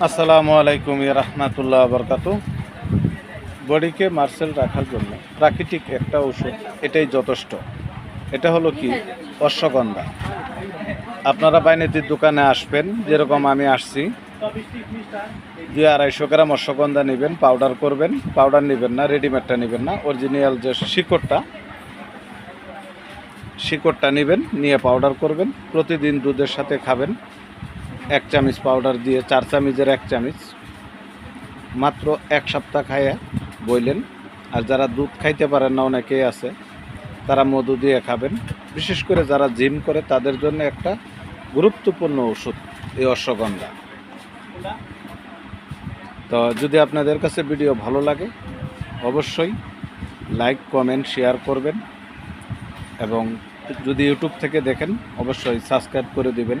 আসসালামু আলাইকুম রহমতুল্লাহ বরকাত বডিকে মার্সেল রাখার জন্য প্রাকৃতিক একটা ওষুধ এটাই যথেষ্ট। এটা হলো কি? অশ্বগন্ধা। আপনারা বাইনেতির দোকানে আসবেন, যেরকম আমি আসছি। দুই আড়াইশো গ্রাম অশ্বগন্ধা নেবেন, পাউডার করবেন। পাউডার নেবেন না, রেডিমেডটা নেবেন না, অরিজিনাল যে শিকড়টা শিকড়টা নেবেন, নিয়ে পাউডার করবেন। প্রতিদিন দুধের সাথে খাবেন। এক চামচ পাউডার দিয়ে চার চামচের এক চামচ মাত্র এক সপ্তাহ খাইয়া বইলেন। আর যারা দুধ খাইতে পারেন না অনেকেই আছে, তারা মধু দিয়ে খাবেন। বিশেষ করে যারা জিম করে, তাদের জন্য একটা গুরুত্বপূর্ণ ওষুধ এই অশ্বগন্ধা। তো যদি আপনাদের কাছে ভিডিও ভালো লাগে, অবশ্যই লাইক, কমেন্ট, শেয়ার করবেন। এবং যদি ইউটিউব থেকে দেখেন, অবশ্যই সাবস্ক্রাইব করে দিবেন।